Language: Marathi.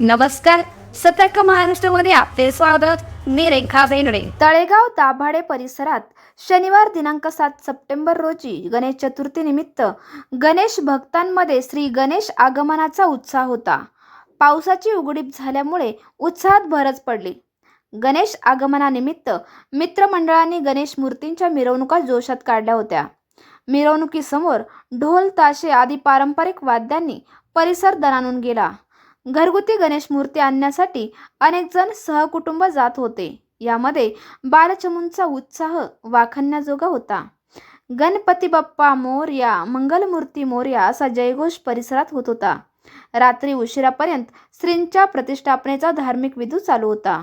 नमस्कार. सतर्क महाराष्ट्रामध्ये आपले स्वागत. मी रेखा बेनडे तळेगाव दाभाडे परिसरात शनिवार दिनांक सात सप्टेंबर रोजी गणेश चतुर्थी निमित्त गणेश भक्तांमध्ये श्री गणेश आगमनाचा उत्साह होता. पावसाची उघडीप झाल्यामुळे उत्साहात भरच पडली. गणेश आगमनानिमित्त मित्रमंडळांनी गणेश मूर्तींच्या मिरवणुका जोशात काढल्या होत्या. मिरवणुकीसमोर ढोल ताशे आदी पारंपरिक वाद्यांनी परिसर दणानून गेला. घरगुती गणेश मूर्ती आणण्यासाठी अनेक जण सहकुटुंब जात होते. यामध्ये बालचमूंचा उत्साह वाखण्याजोगा होता. गणपती बाप्पा मोरया मंगलमूर्ती मोरया असा जयघोष परिसरात होत होता. रात्री उशिरापर्यंत स्त्रींच्या प्रतिष्ठापनेचा धार्मिक विधू चालू होता.